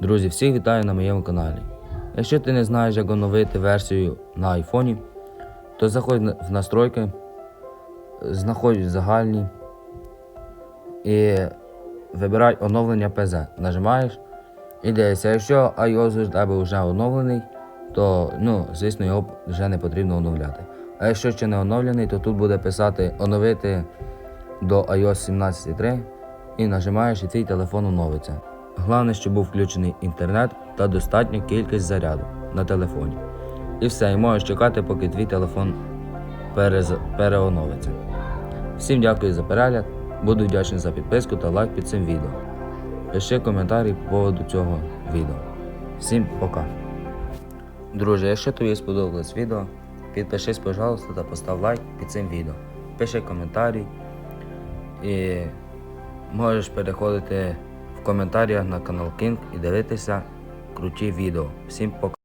Друзі, всіх вітаю на моєму каналі. Якщо ти не знаєш, як оновити версію на айфоні, то заходь в настройки, знаходь загальні і вибирай оновлення ПЗ. Нажимаєш і дивишся, якщо iOS у тебе вже оновлений, то ну, звісно його вже не потрібно оновляти. А якщо ще не оновлений, то тут буде писати оновити до iOS 17.3 і нажимаєш і твій телефон оновиться. Головне, щоб був включений інтернет та достатня кількість заряду на телефоні. І все, і можеш чекати, поки твій телефон перез... переоновиться. Всім дякую за перегляд. Буду вдячний за підписку та лайк під цим відео. Пиши коментарі по поводу цього відео. Всім пока. Друже, якщо тобі сподобалось відео, підпишись, пожалуйста, та постав лайк під цим відео. Пиши коментарі і можеш переходити коментарях на канал King і дивитися круті відео. Всім пока.